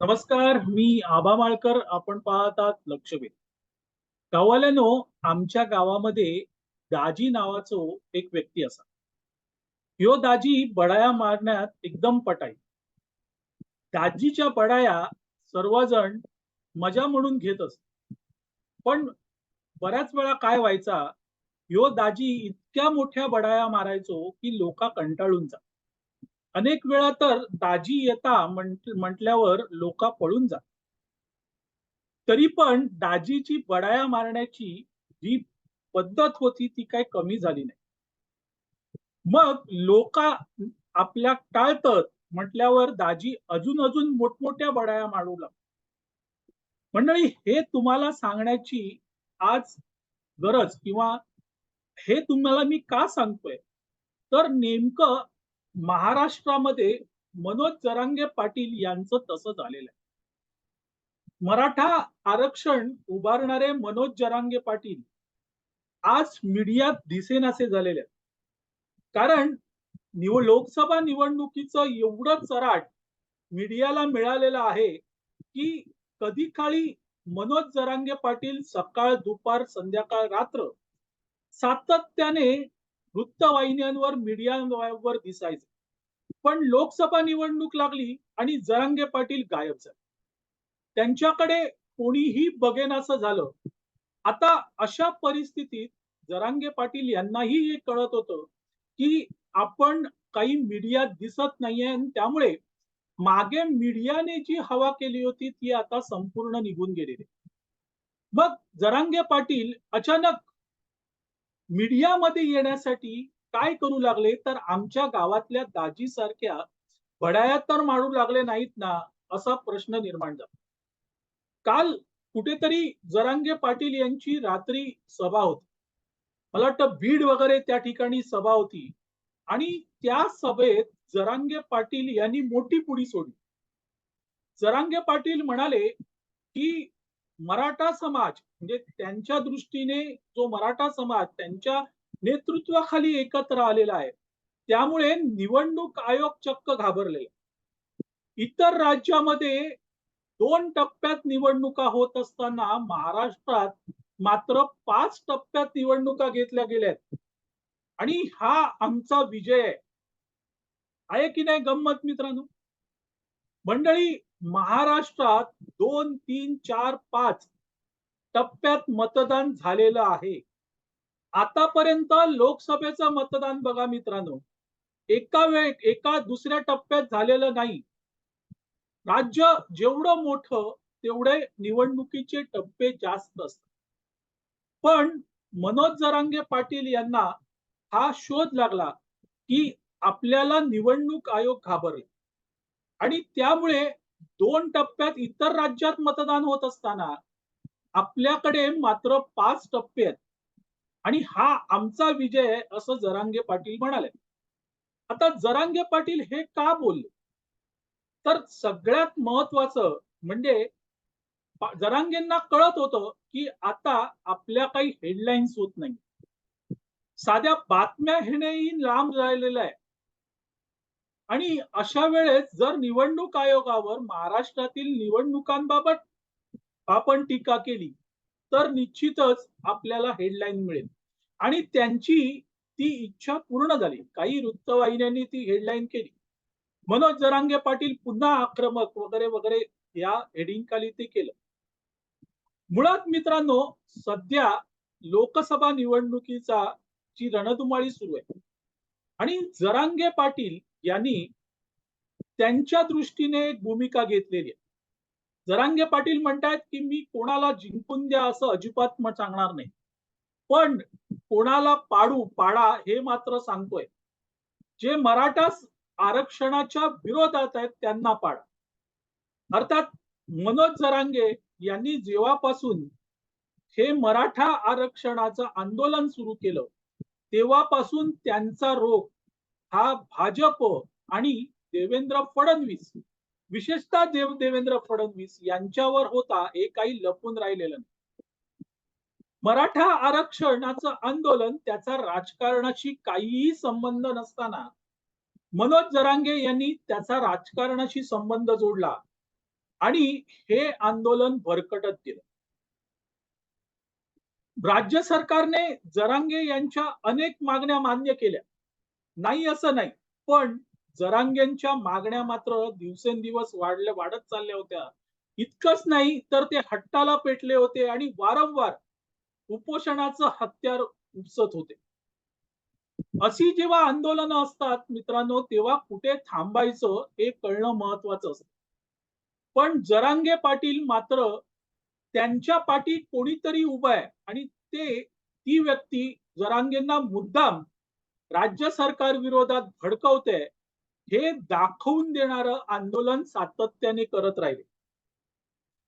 नमस्कार मी आबा माळकर आपण पाहतात लक्षवेध. गावाल्यानो आमच्या गावामध्ये दाजी नावाचो एक व्यक्ती असा. ह्यो दाजी बडाया मारण्यात एकदम पटाई. दाजीच्या बडाया सर्वजण मजा म्हणून घेत असत. पण बऱ्याच वेळा काय व्हायचा ह्यो दाजी इतक्या मोठ्या बडाया मारायचो की लोका कंटाळून जा अनेक वेळा तर दाजी येता म्हटल्यावर लोक पळून जात. तरी पण दाजीची बडाया मारण्याची जी पद्धत होती ती काही कमी झाली नाही. मग लोक आपल्या टाळतात म्हटल्यावर दाजी अजून अजून मोठमोठ्या बडाया मारू लागतात मंडळी हे तुम्हाला सांगण्याची आज गरज किंवा हे तुम्हाला मी का सांगतोय? तर नेमकं महाराष्ट्रामध्ये मनोज जरांगे पाटील यांचं तसं झालेलं आहे. मराठा आरक्षण उभारणारे मनोज जरांगे पाटील आज मीडियात दिसेनासे झालेले आहेत. कारण निव लोकसभा निवडणुकीचं एवढं चराट मीडियाला मिळालेलं आहे की कधी काळी मनोज जरांगे पाटील सकाळ दुपार संध्याकाळ रात्र सातत्याने वृत्तवाहिन्यांवर मीडियावर दिसायचे. पण लोकसभा निवडणूक लागली आणि जरांगे पाटील गायब झाले. त्यांच्याकडे कोणीही बघेन असं झालं. आता अशा परिस्थितीत जरांगे पाटील यांनाही हे कळत होतं की आपण काही मीडियात दिसत नाहीये आणि त्यामुळे मागे मीडियाने जी हवा केली होती ती आता संपूर्ण निघून गेलेली मग जरांगे पाटील अचानक मीडियामध्ये येण्यासाठी काय करू लागले? तर आमच्या गावातल्या दाजी सारख्या बडाया तर मारू लागले नाहीत ना असा प्रश्न निर्माण झाला. काल कुठेतरी जरांगे पाटील यांची रात्री सभा होती. मला वाटतं बीड वगैरे त्या ठिकाणी सभा होती. आणि त्या सभेत जरांगे पाटील यांनी मोठी पुढी सोडली. जरांगे पाटील म्हणाले की मराठा समाज म्हणजे त्यांच्या दृष्टीने जो मराठा समाज त्यांच्या नेतृत्वाखाली एकत्र आलेला आहे त्यामुळे निवडणूक आयोग चक्क घाबरलेला इतर राज्यामध्ये दोन टप्प्यात निवडणुका होत असताना महाराष्ट्रात मात्र पाच टप्प्यात निवडणुका घेतल्या गेल्यात आणि हा आमचा विजय आहे. आहे की नाही गंमत मित्रांनो? मंडळी महाराष्ट्रात दोन तीन चार पाच टप्प्यात मतदान झालेलं आहे. आतापर्यंत लोकसभेचं मतदान बघा मित्रांनो. एका वेळ एका दुसऱ्या टप्प्यात झालेलं नाही. राज्य जेवढं मोठं तेवढे निवडणुकीचे टप्पे जास्त असतात. पण मनोज जरांगे पाटील यांना हा शोध लागला की आपल्याला निवडणूक आयोग घाबरला. आणि त्यामुळे दोन टप्प्यात इतर राज्यात मतदान होत असताना आपल्याकडे मात्र पाच टप्पे आहेत. आणि हा आमचा विजय आहे असं जरांगे पाटील म्हणाले. आता जरांगे पाटील हे का बोलले? तर सगळ्यात महत्वाचं म्हणजे जरांगेंना कळत होतं की आता आपल्या काही हेडलाईन्स होत नाही साध्या बातम्या घेणेही लांब राहिलेलं आहे. आणि अशा वेळेस जर निवडणूक आयोगावर महाराष्ट्रातील निवडणुकांबाबत आपण टीका केली तर निश्चितच आपल्याला हेडलाईन मिळेल. आणि त्यांची ती इच्छा पूर्ण झाली. काही वृत्तवाहिन्यांनी ती हेडलाईन केली. मनोज जरांगे पाटील पुन्हा आक्रमक वगैरे वगैरे या हेडिंग खाली ते केलं. मुळात मित्रांनो सध्या लोकसभा निवडणुकीचा ची रणधुमाळी सुरू आहे. आणि जरांगे पाटील यांनी त्यांच्या दृष्टीने एक भूमिका घेतलेली आहे. जरांगे पाटील म्हणतायत की मी कोणाला जिंकून द्या असं अजिबात मग सांगणार नाही. पण कोणाला पाडू पाडा हे मात्र सांगतोय. जे मराठा आरक्षणाच्या विरोधात आहेत त्यांना पाडा. अर्थात मनोज जरांगे यांनी जेव्हापासून हे मराठा आरक्षणाचं आंदोलन सुरू केलं तेव्हापासून त्यांचा रोग हा भाजप आणि देवेंद्र फडणवीस विशेषतः देव देवेंद्र फडणवीस यांच्यावर होता हे काही लपून राहिलेलं नाही. मराठा आरक्षणाचं आंदोलन त्याचा राजकारणाशी काहीही संबंध नसताना मनोज जरांगे यांनी त्याचा राजकारणाशी संबंध जोडला आणि हे आंदोलन भरकटत गेलं. राज्य सरकारने जरांगे यांच्या अनेक मागण्या मान्य केल्या. नाही असं नाही. पण जरांगेंच्या मागण्या मात्र दिवसेंदिवस वाढल्या वाढत चालल्या होत्या. इतकंच नाही तर ते हट्टाला पेटले होते आणि वारंवार उपोषणाचं हत्यार उपसत होते. अशी जेव्हा आंदोलनं असतात मित्रांनो तेव्हा कुठे थांबायचं हे कळणं महत्वाचं असतं. पण जरांगे पाटील मात्र त्यांच्या पाठी कोणीतरी उभं आहे आणि ते ती व्यक्ती जरांगेंना मुद्दाम राज्य सरकार विरोधात भडकवते हे दाखवून देणारं आंदोलन सातत्याने करत राहिले.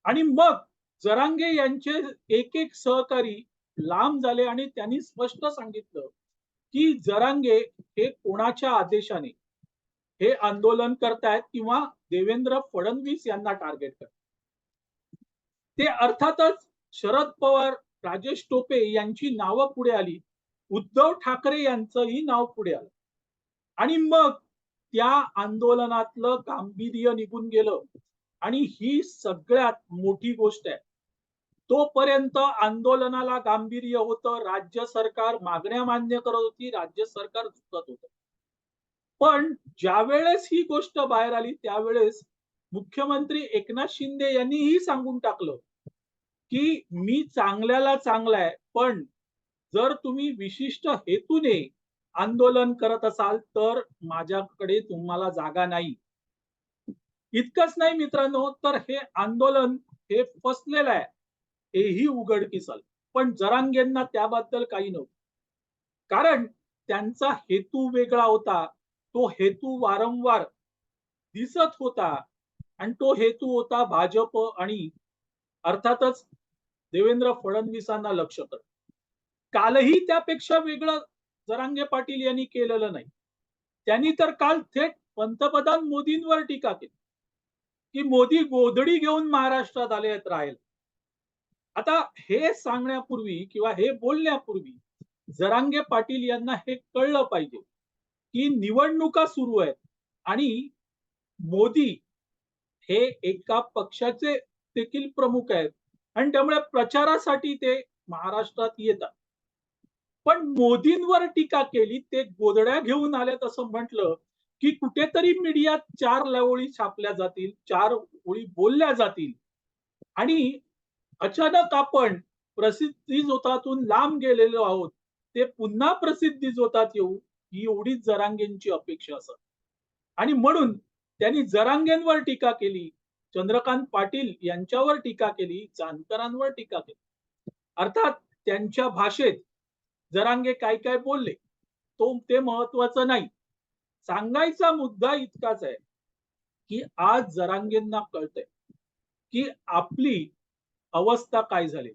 आणि मग जरांगे यांचे एक एक सहकारी लांब झाले आणि त्यांनी स्पष्ट सांगितलं की जरांगे हे कोणाच्या आदेशाने हे आंदोलन करतायत किंवा देवेंद्र फडणवीस यांना टार्गेट करत ते अर्थातच शरद पवार राजेश टोपे यांची नावं पुढे आली. उद्धव ठाकरे यांचंही नाव पुढे आलं. आणि मग त्या आंदोलनातलं गांभीर्य निघून गेलं. आणि ही सगळ्यात मोठी गोष्ट आहे. तोपर्यंत आंदोलनाला गांभीर्य होतं. राज्य सरकार मागण्या मान्य करत होती. राज्य सरकार झुकत होतं. पण ज्यावेळेस ही गोष्ट बाहेर आली त्यावेळेस मुख्यमंत्री एकनाथ शिंदे यांनीही सांगून टाकलं की मी चांगल्याला चांगला आहे पण जर तुम्ही विशिष्ट हेतूने आंदोलन करत असाल तर माझ्याकडे तुम्हाला जागा नाही. इतकंच नाही मित्रांनो तर हे आंदोलन हे फसलेलं आहे. हेही उघडकीस आलं पण जरांगेंना त्याबद्दल काही नव्हतं. कारण त्यांचा हेतू वेगळा होता. तो हेतू वारंवार दिसत होता आणि तो हेतू होता भाजप आणि अर्थातच देवेंद्र फडणवीसांना लक्ष कर कालही त्यापेक्षा वेगळं जरांगे पाटील यांनी केलेलं नाही. त्यांनी तर काल थेट पंतप्रधान मोदींवर टीका केली. की मोदी गोधडी घेऊन महाराष्ट्रात आले आहेत राहायला. आता हे सांगण्यापूर्वी किंवा हे बोलण्यापूर्वी जरांगे पाटील यांना हे कळलं पाहिजे की निवडणुका सुरू आहेत आणि मोदी हे एका पक्षाचे देखील प्रमुख आहेत. आणि त्यामुळे प्रचारासाठी ते महाराष्ट्रात येतात. पण मोदींवर टीका केली ते गोदड्या घेऊन आल्यात असं म्हटलं की कुठेतरी मीडियात चार लवळी छापल्या जातील चार ओळी बोलल्या जातील. आणि अचानक आपण प्रसिद्धी जोतातून लांब गेलेलो आहोत ते पुन्हा प्रसिद्धी जोतात येऊ ही एवढीच जरांगेंची अपेक्षा असत. आणि म्हणून त्यांनी जरांगेंवर टीका केली चंद्रकांत पाटील यांच्यावर टीका केली जानकरांवर टीका केली. अर्थात त्यांच्या भाषेत जरांगे काय काय बोलले तो ते महत्वाचं नाही. सांगायचा मुद्दा इतकाच आहे की आज जरांगेंना कळतंय की आपली अवस्था काय झाली.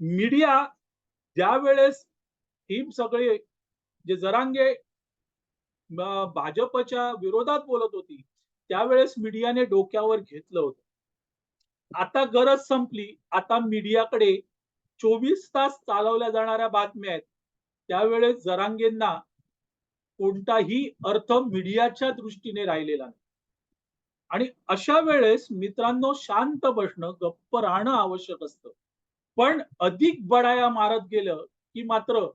मीडिया ज्या वेळेस ही सगळे जे जरांगे भाजपच्या विरोधात बोलत होती त्यावेळेस मीडियाने डोक्यावर घेतलं होतं. आता गरज संपली आता मीडियाकडे चोवीस तास चालवल्या जाणाऱ्या बातम्या आहेत. त्यावेळेस जरांगेंना कोणताही अर्थ मीडियाच्या दृष्टीने राहिलेला नाही. आणि अशा वेळेस मित्रांनो शांत बसणं गप्प राहणं आवश्यक असतं. पण अधिक बडाया मारत गेलं की मात्र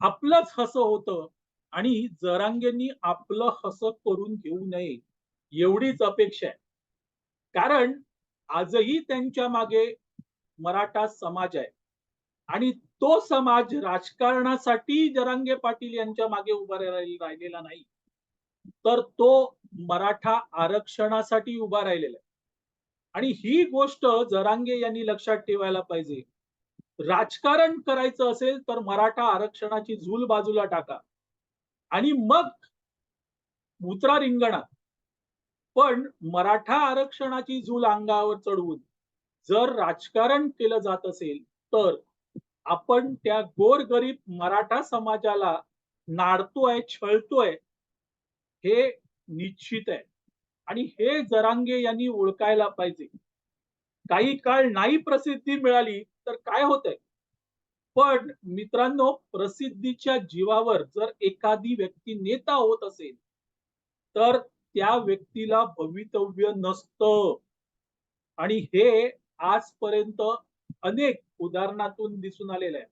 आपलंच हस होतं आणि जरांगेंनी आपलं हस करून घेऊ नये एवढीच अपेक्षा आहे. कारण आजही त्यांच्या मागे मराठा समाज आहे. आणि तो समाज राजकारणासाठी जरांगे पाटील यांच्या मागे उभा राहिलेला नाही. तर तो मराठा आरक्षणासाठी उभा राहिलेला आहे. आणि ही गोष्ट जरांगे यांनी लक्षात ठेवायला पाहिजे. राजकारण करायचं असेल तर मराठा आरक्षणाची झूल बाजूला टाका. आणि मग उतरा रिंगणात. पण मराठा आरक्षणाची झूल अंगावर चढवून जर राजकारण केलं जात असेल तर आपण त्या गोरगरीब मराठा समाजाला नाडतोय छळतोय हे निश्चित आहे. आणि हे जरांगे यांनी ओळखायला पाहिजे. काही काळ नाही प्रसिद्धी मिळाली तर काय होतंय? पण मित्रांनो प्रसिद्धीच्या जीवावर जर एखादी व्यक्ती नेता होत असेल तर त्या व्यक्तीला भवितव्य नसतं. आणि हे आजपर्यंत अनेक उदाहरणातून दिसून आलेलं आहे.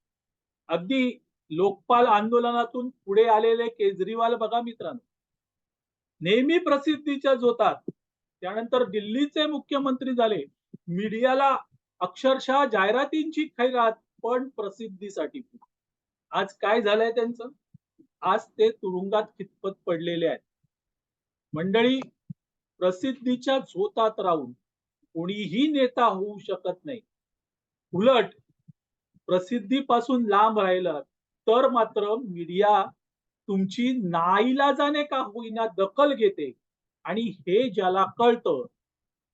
अगदी लोकपाल आंदोलनातून पुढे आलेले केजरीवाल बघा मित्रांनो. नेहमी प्रसिद्धीच्या जोतात त्यानंतर दिल्लीचे मुख्यमंत्री झाले मीडियाला अक्षरशः जाहिरातींची खैरात पण प्रसिद्धीसाठी. आज काय झालंय त्यांचं? आज ते तुरुंगात कितपत पडलेले आहेत. मंडळी प्रसिद्धीच्या झोतात राहून कोणीही नेता होऊ शकत नाही. उलट प्रसिद्धीपासून लांब राहिलं तर मात्र मीडिया तुमची नाईलाजाने का होईना दखल घेते आणि हे ज्याला कळतं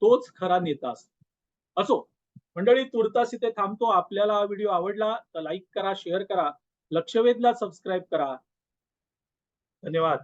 तोच खरा नेता असतो. असो मंडळी तुर्तास इथे थांबतो. आपल्याला हा व्हिडिओ आवडला तर लाईक करा शेअर करा लक्षवेधला सबस्क्राईब करा. धन्यवाद.